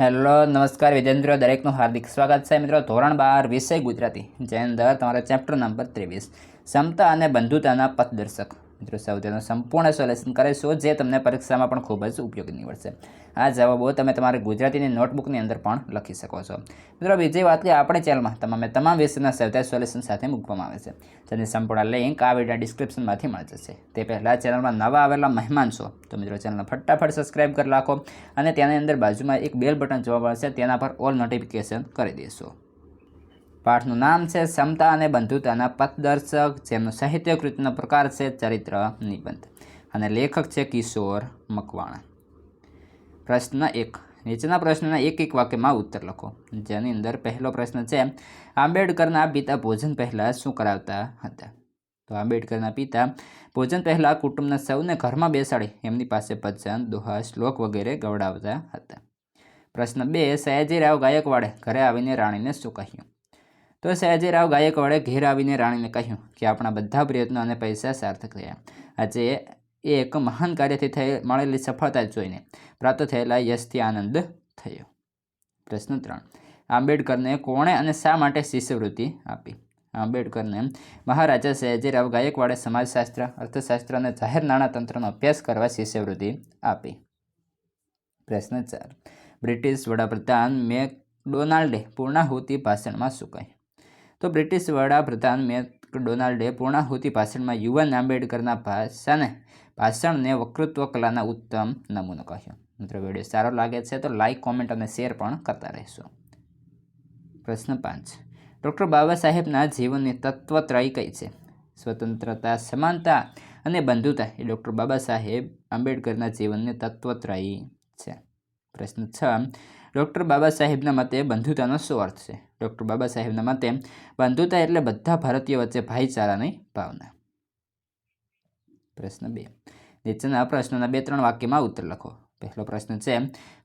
Hello, નમસ્કાર વિજેન્દ્ર દરેકનું હાર્દિક સ્વાગત છે મિત્રો. ધોરણ બાર, વિષય ગુજરાતી. જેની અંદર તમારા ચેપ્ટર નંબર ત્રેવીસ. ક્ષમતા અને બંધુતાના પથદર્શક. મિત્રો સૌ તેનું સંપૂર્ણ સોલ્યુશન કરીશું જે તમને પરીક્ષામાં પણ ખૂબ જ ઉપયોગી નીવડશે. આ જવાબો તમે તમારી ગુજરાતીની નોટબુકની અંદર પણ લખી શકો છો. મિત્રો, બીજી વાત કે આપણી ચેનલમાં તમામે તમામ વિષયના સૌથી સોલ્યુશન સાથે મૂકવામાં આવે છે. જેની સંપૂર્ણ લિંક આ વીડિયો ડિસ્ક્રિપ્શનમાંથી મળી જશે. તે પહેલાં ચેનલમાં નવા આવેલા મહેમાન છો, તો મિત્રો ચેનલને ફટાફટ સબસ્ક્રાઈબ કરી રાખો અને તેની અંદર બાજુમાં એક બેલ બટન જોવા મળશે. તેના પર ઓલ નોટિફિકેશન કરી દેશો પાઠનું નામ છે ક્ષમતા અને બંધુતાના પથદર્શક, જેમનો સાહિત્યકૃતનો પ્રકાર છે ચરિત્ર નિબંધ. અને લેખક છે કિશોર મકવાણા. પ્રશ્ન એક. નીચેના પ્રશ્નના એક એક વાક્યમાં ઉત્તર લખો. જેની અંદર પહેલો પ્રશ્ન છે, આંબેડકરના પિતા ભોજન પહેલાં શું કરાવતા હતા? તો આંબેડકરના પિતા ભોજન પહેલાં કુટુંબના સૌને ઘરમાં બેસાડી, એમની પાસે ભજન, દોહા, શ્લોક વગેરે ગવડાવતા હતા. પ્રશ્ન બે. સયાજીરાવ ગાયકવાડે ઘરે આવીને રાણીને શું કહ્યું? તો સયાજીરાવ ગાયકવાડે ઘેર આવીને રાણીને કહ્યું કે આપણા બધા પ્રયત્નો અને પૈસા સાર્થક થયા. આજે એ એક મહાન કાર્યથી થઈ મળેલી સફળતા જોઈને પ્રાપ્ત થયેલા યશથી આનંદ થયો. પ્રશ્ન ત્રણ. આંબેડકરને કોણે અને શા માટે શિષ્યવૃત્તિ આપી? આંબેડકરને મહારાજા સયાજીરાવ ગાયકવાડે સમાજશાસ્ત્ર અર્થશાસ્ત્ર અને જાહેર નાણાતંત્રનો અભ્યાસ કરવા શિષ્યવૃત્તિ આપી. પ્રશ્ન ચાર. બ્રિટિશ વડાપ્રધાન મેકડોનાલ્ડે પૂર્ણાહુતિ ભાષણમાં શું કહ્યું? તો બ્રિટિશ વડાપ્રધાન મેકડોનાલ્ડે પૂર્ણાહુતિ ભાષણમાં યુવાન આંબેડકરના ભાષાને, ભાષણને વક્તૃત્વ કલાના ઉત્તમ નમૂનો કહ્યો. મિત્રો, વીડિયો સારો લાગે છે તો લાઇક કોમેન્ટ અને શેર પણ કરતા રહેશો. પ્રશ્ન પાંચ. ડૉક્ટર બાબા સાહેબના જીવનની તત્વત્રય કઈ છે? સ્વતંત્રતા, સમાનતા અને બંધુતા એ ડૉક્ટર બાબા સાહેબ આંબેડકરના જીવનની તત્વત્રય છે. પ્રશ્ન છ. ડૉક્ટર બાબા સાહેબના મતે બંધુતાનો શું અર્થ છે. ડૉક્ટર બાબા સાહેબના મતે બંધુતા એટલે બધા ભારતીયો વચ્ચે ભાઈચારાની ભાવના. પ્રશ્ન બે. નીચેના પ્રશ્નોના બે ત્રણ વાક્યમાં ઉત્તર લખો. પહેલો પ્રશ્ન છે,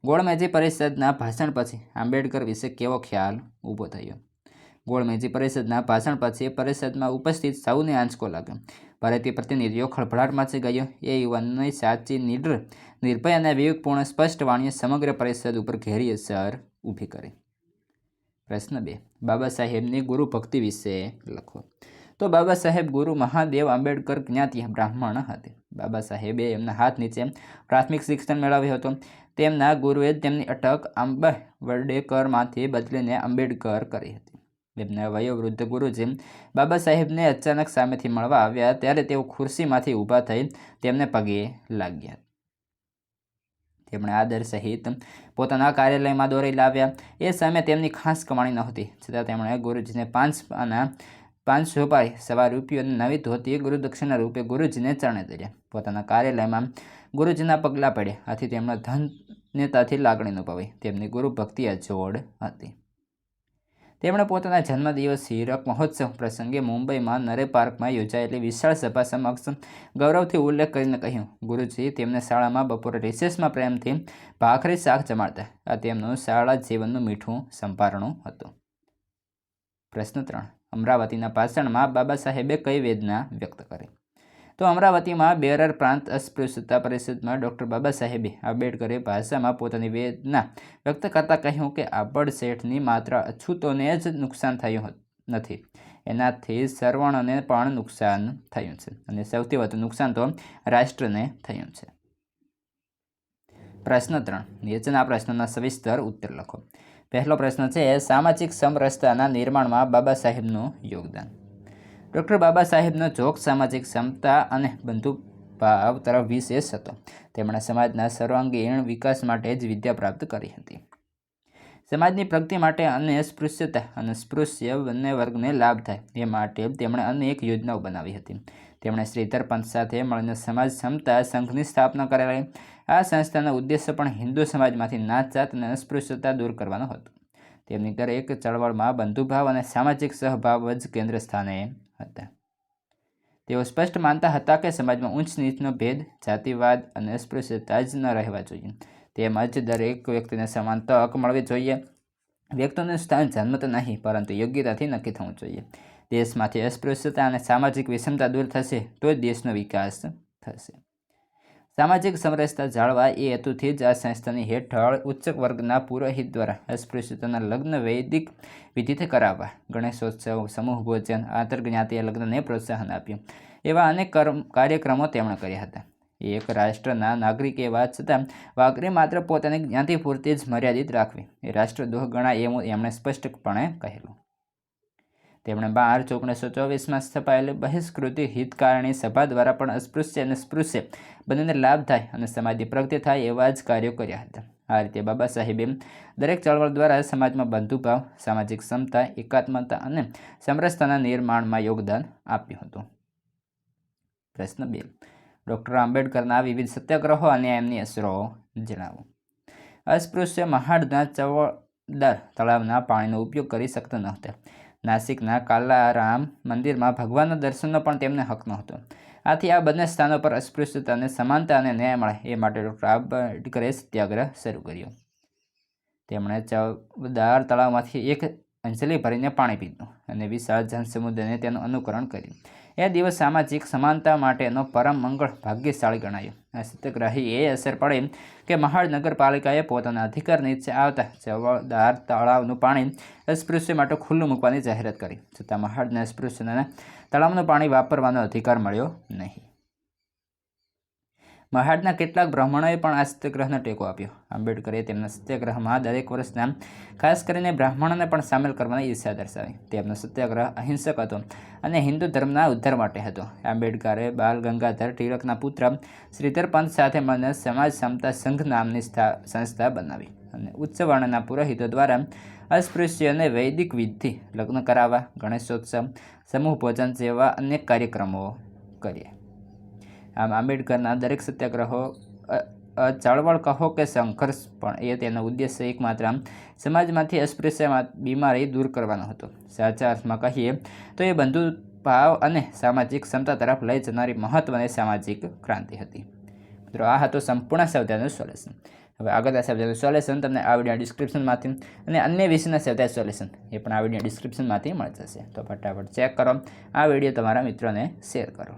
ગોળમેજી પરિષદના ભાષણ પછી આંબેડકર વિશે કેવો ખ્યાલ ઊભો થયો? ગોળમેજી પરિષદના ભાષણ પછી પરિષદમાં ઉપસ્થિત સૌને આંચકો લાગ્યો. ભારતીય પ્રતિનિધિઓ ખળભળાટમાંથી ગયો. એ યુવાનની સાચી નિડર, નિર્ભય અને વિવેકપૂર્ણ સ્પષ્ટ વાણીએ સમગ્ર પરિષદ ઉપર ઘેરી અસર ઊભી કરી. પ્રશ્ન બે. બાબા સાહેબની ગુરુ ભક્તિ વિશે લખો. તો બાબા સાહેબ ગુરુ મહાદેવ આંબેડકર જ્ઞાતિ બ્રાહ્મણ હતી. બાબા સાહેબે એમના હાથ નીચે પ્રાથમિક શિક્ષણ મેળવ્યું હતું. તેમના ગુરુએ તેમની અટક આંબા વડેકરમાંથી બદલીને આંબેડકર કરી હતી. એમના વયોવૃદ્ધ ગુરુજી બાબા સાહેબને અચાનક સામેથી મળવા આવ્યા ત્યારે તેઓ ખુરશીમાંથી ઊભા થઈ તેમને પગે લાગ્યા. તેમણે આદર સહિત પોતાના કાર્યાલયમાં દોરી લાવ્યા. એ સમયે તેમની ખાસ કમાણી નહોતી. છતાં તેમણે ગુરુજીને પાંચ આના પાંચ રૂપાઈ સવા રૂપિયો નવી ધોતી ગુરુદક્ષિણા રૂપે ગુરુજીને ચરણે ધર્યા. પોતાના કાર્યાલયમાં ગુરુજીના પગલાં પડ્યા. આથી તેમના ધન્યતાથી લાગણી અનુભવી. તેમની ગુરુ ભક્તિ અજોડ હતી. તેમણે પોતાના જન્મદિવસ હીરક મહોત્સવ પ્રસંગે મુંબઈમાં નરે પાર્કમાં યોજાયેલી વિશાળ સભા સમક્ષ ગૌરવથી ઉલ્લેખ કરીને કહ્યું, ગુરુજી, તેમને શાળામાં બપોરે રિસેસમાં પ્રેમથી ભાખરી શાક જમાડતા. આ તેમનું શાળા જીવનનું મીઠું સંભારણું હતું. પ્રશ્ન ત્રણ, અમરાવતીના ભાષણમાં બાબા સાહેબે કઈ વેદના વ્યક્ત કરી? તો અમરાવતીમાં બેરર પ્રાંત અસ્પૃશ્યતા પરિષદમાં ડૉક્ટર બાબા સાહેબે આંબેડકરે ભાષામાં પોતાની વેદના વ્યક્ત કરતાં કહ્યું કે આભડ શેઠની માત્ર અછૂતોને જ નુકસાન થયું નથી. એનાથી સર્વણને પણ નુકસાન થયું છે અને સૌથી વધુ નુકસાન તો રાષ્ટ્રને થયું છે. પ્રશ્ન ત્રણ. નીચેના પ્રશ્નના સવિસ્તર ઉત્તર લખો. પહેલો પ્રશ્ન છે, સામાજિક સમરસતાના નિર્માણમાં બાબા સાહેબનું યોગદાન. ડૉક્ટર બાબા સાહેબનો જોગ સામાજિક ક્ષમતા અને બંધુભાવ તરફ વિશેષ હતો. તેમણે સમાજના સર્વાંગીણ વિકાસ માટે જ વિદ્યા પ્રાપ્ત કરી હતી. સમાજની પ્રગતિ માટે અને સ્પૃશ્યતા અને સ્પૃશ્ય બંને વર્ગને લાભ થાય, એ માટે તેમણે અનેક યોજનાઓ બનાવી હતી. તેમણે શ્રીધર પંથ સાથે મળીને સમાજ ક્ષમતા સંઘની સ્થાપના કરેલી. આ સંસ્થાનો ઉદ્દેશ્ય પણ હિન્દુ સમાજમાંથી નાત જાત અને અસ્પૃશ્યતા દૂર કરવાનો હતો. તેમની દરેક ચળવળમાં બંધુભાવ અને સામાજિક સહભાવ જ કેન્દ્ર સ્થાને હતા. તેઓ સ્પષ્ટ માનતા હતા કે સમાજમાં ઊંચ નીચનો ભેદ, જાતિવાદ અને અસ્પૃશ્યતા જ ન રહેવા જોઈએ. તેમજ દરેક વ્યક્તિને સમાન તક મળવી જોઈએ. વ્યક્તિનું સ્થાન જન્મત નહીં, પરંતુ યોગ્યતાથી નક્કી થવું જોઈએ. દેશમાંથી અસ્પૃશ્યતા અને સામાજિક વિષમતા દૂર થશે તો જ દેશનો વિકાસ થશે. સામાજિક સમરસતા જાળવા એ હેતુથી જ આ સંસ્થાની હેઠળ ઉચ્ચ વર્ગના પુરોહિત દ્વારા અસ્પૃશ્યતાના લગ્ન વૈદિક વિધિથી કરાવવા, ગણેશોત્સવ, સમૂહ ભોજન આંતરજ્ઞાતીય લગ્નને પ્રોત્સાહન આપ્યું. એવા અનેક કર્મ, કાર્યક્રમો તેમણે કર્યા હતા. એક રાષ્ટ્રના નાગરિક એવા છતાં વાગરે માત્ર પોતાની જ્ઞાતિ પૂરતી જ મર્યાદિત રાખવી. એ રાષ્ટ્રદ્રોહ ગણાય એવું એમણે સ્પષ્ટપણે કહેલું. તેમણે બાર ઓગણીસો ચોવીસમાં સ્થપાયેલી બહિષ્કૃતિ હિતકારણી સભા દ્વારા પણ અસ્પૃશ્ય અને સ્પૃશ્ય બંનેને લાભ થાય અને સમાજની પ્રગતિ થાય એવા જ કાર્યો કર્યા હતા. આ રીતે બાબા સાહેબે દરેક ચળવળ દ્વારા સમાજમાં બંધુભાવ, સામાજિક ક્ષમતા એકાત્મતા અને સમરસતાના નિર્માણમાં યોગદાન આપ્યું હતું. પ્રશ્ન બે. ડૉક્ટર આંબેડકરના વિવિધ સત્યાગ્રહો અને એમની અસરો જણાવો. અસ્પૃશ્ય, મહાડના ચવળદાર તળાવના પાણીનો ઉપયોગ કરી શકતા નહોતા. નાસિકના કાલારામ મંદિરમાં ભગવાનના દર્શનનો પણ તેમને હક નહોતો. આથી આ બંને સ્થાનો પર અસ્પૃશ્યતાને સમાનતા અને ન્યાય મળે એ માટે ડૉક્ટર આંબેડકરે સત્યાગ્રહ શરૂ કર્યો. તેમણે ચવદાર તળાવમાંથી એક અંજલિ ભરીને પાણી પીધું અને વિશાળ જનસમુદ્રને તેનું અનુકરણ કર્યું. એ દિવસ સામાજિક સમાનતા માટેનો પરમ મંગળ ભાગ્યશાળી ગણાયો. આ સત્યગ્રાહી એ અસર પડે કે મહાડ નગરપાલિકાએ પોતાના અધિકાર નીચે આવતા જવાબદાર તળાવનું પાણી અસ્પૃશ્ય માટે ખુલ્લું મૂકવાની જાહેરાત કરી. છતાં મહાડને અસ્પૃશ્યને તળાવનું પાણી વાપરવાનો અધિકાર મળ્યો નહીં. મહાડના કેટલાક બ્રાહ્મણોએ પણ આ સત્યાગ્રહનો ટેકો આપ્યો. આંબેડકરે તેમના સત્યાગ્રહમાં દરેક વર્ષના ખાસ કરીને બ્રાહ્મણોને પણ સામેલ કરવાની ઈચ્છા દર્શાવી. તેમનો સત્યાગ્રહ અહિંસક હતો અને હિન્દુ ધર્મના ઉદ્ધાર માટે હતો. આંબેડકરે બાલ ગંગાધર ટિળકના પુત્ર શ્રીધર પંત સાથે મળીને સમાજ સમતા સંઘ નામની સંસ્થા બનાવી અને ઉચ્ચ વર્ણના પુરોહિતો દ્વારા અસ્પૃશ્યને વૈદિક વિધિ, લગ્ન કરાવવા, ગણેશોત્સવ, સમૂહ ભોજન જેવા અનેક કાર્યક્રમો કર્યા. આમ આંબેડકરના દરેક સત્યાગ્રહો ચળવળ કહો કે સંઘર્ષ, પણ એ તેનો ઉદ્દેશ્ય એકમાત્ર સમાજમાંથી અસ્પૃશ્ય બીમારી દૂર કરવાનો હતો. સાચા અર્થમાં કહીએ તો એ બંધુ ભાવ અને સામાજિક ક્ષમતા તરફ લઈ જનારી મહત્ત્વની સામાજિક ક્રાંતિ હતી. મિત્રો, આ હતો સંપૂર્ણ શબ્દનું સોલ્યુશન. હવે આગળના શબ્દનું સોલ્યુશન તમને આ વીડિયો ડિસ્ક્રિપ્શનમાંથી અને અન્ય વિષયના શબ્દ સોલ્યુશન એ પણ આ વીડિયો ડિસ્ક્રિપ્શનમાંથી મળી જશે. તો ફટાફટ ચેક કરો. આ વીડિયો તમારા મિત્રોને શેર કરો.